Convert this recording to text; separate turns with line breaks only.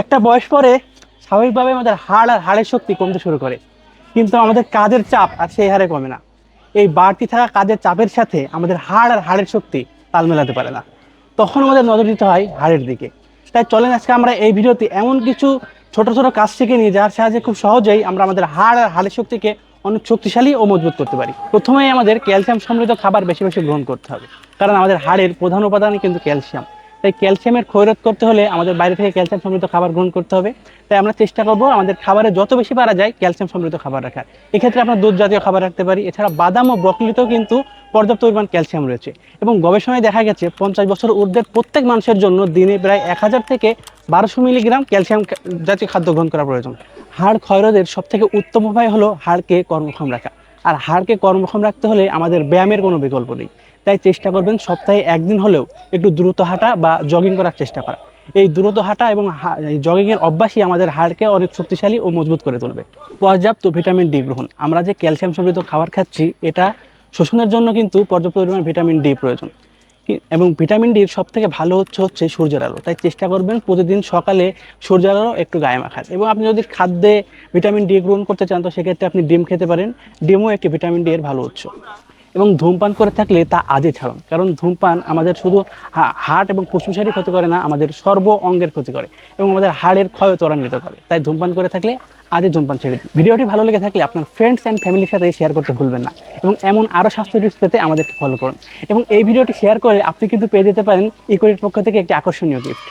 একটা বয়স পরে স্বাভাবিকভাবে আমাদের হাড় আর হাড়ের শক্তি কমতে শুরু করে। কিন্তু আমাদের কাজের চাপ আর সেই হারে কমে না। এই বাড়তি থাকা কাজের চাপের সাথে আমাদের হাড় আর হাড়ের শক্তি তাল মেলাতে পারে না। তখন আমাদের নজর দিতে হয় হাড়ের দিকে। তাই চলেন আজকে আমরা এই ভিডিওতে এমন কিছু ছোট ছোট কাজ শিখে নিই, যার সাহায্যে খুব সহজেই আমরা আমাদের হাড় আর হাড়ের শক্তিকে অনেক শক্তিশালী ও মজবুত করতে পারি। প্রথমেই আমাদের ক্যালসিয়াম সমৃদ্ধ খাবার বেশি বেশি গ্রহণ করতে হবে। কারণ আমাদের হাড়ের প্রধান উপাদানই কিন্তু ক্যালসিয়াম। তাই ক্যালসিয়ামের ক্ষয়রোধ করতে হলে আমাদের বাইরে থেকে ক্যালসিয়াম সমৃদ্ধ খাবার গ্রহণ করতে হবে। তাই আমরা চেষ্টা করব আমাদের খাবারে যত বেশি পারা যায় ক্যালসিয়াম সমৃদ্ধ খাবার রাখার। এক্ষেত্রে আমরা দুধ জাতীয় খাবার রাখতে পারি। এছাড়া বাদাম ও ব্রকলিতেও কিন্তু পর্যাপ্ত পরিমাণ ক্যালসিয়াম রয়েছে। এবং গবেষণায় দেখা গেছে পঞ্চাশ বছর ঊর্ধ্বের প্রত্যেক মানুষের জন্য দিনে প্রায় এক হাজার থেকে বারোশো মিলিগ্রাম ক্যালসিয়াম জাতীয় খাদ্য গ্রহণ করা প্রয়োজন। হাড় ক্ষয়রোধের সব থেকে উত্তম উপায় হলো হাড়কে কর্মক্ষম রাখা। আর হাড়কে কর্মক্ষম রাখতে হলে আমাদের ব্যায়ামের কোনো বিকল্প নেই। তাই চেষ্টা করবেন সপ্তাহে একদিন হলেও একটু দ্রুত হাঁটা বা জগিং করার চেষ্টা করা। এই দ্রুত হাঁটা এবং জগিংয়ের অভ্যাসই আমাদের হাড়কে অনেক শক্তিশালী ও মজবুত করে তুলবে। পর্যাপ্ত ভিটামিন ডি গ্রহণ। আমরা যে ক্যালসিয়াম সমৃদ্ধ খাবার খাচ্ছি, এটা শোষণের জন্য কিন্তু পর্যাপ্ত পরিমাণ ভিটামিন ডি প্রয়োজন। এবং ভিটামিন ডির সব থেকে ভালো হচ্ছে হচ্ছে সূর্যের আলো। তাই চেষ্টা করবেন প্রতিদিন সকালে সূর্যের আলো একটু গায়ে মাখার। এবং আপনি যদি খাদ্যে ভিটামিন ডি গ্রহণ করতে চান, তো সেক্ষেত্রে আপনি ডিম খেতে পারেন। ডিমও একটি ভিটামিন ডি এর ভালো উৎস। এবং ধূমপান করে থাকলে তা আজই ছাড়ুন। কারণ ধূমপান আমাদের শুধু হার্ট এবং ফুসফুসেরই ক্ষতি করে না, আমাদের সর্ব অঙ্গের ক্ষতি করে এবং আমাদের হাড়ের ক্ষয় ত্বরান্বিত করে। তাই ধূমপান করে থাকলে আজই ধূমপান ছেড়ে দিন। ভিডিওটি ভালো লেগে থাকলে আপনার ফ্রেন্ডস অ্যান্ড ফ্যামিলির সাথে শেয়ার করতে ভুলবেন না এবং এমন আরও স্বাস্থ্য টিপস পেতে আমাদেরকে ফলো করুন। এবং এই ভিডিওটি শেয়ার করে আপনি কিন্তু পেয়ে যেতে পারেন ইকোরির পক্ষ থেকে একটি আকর্ষণীয় গিফট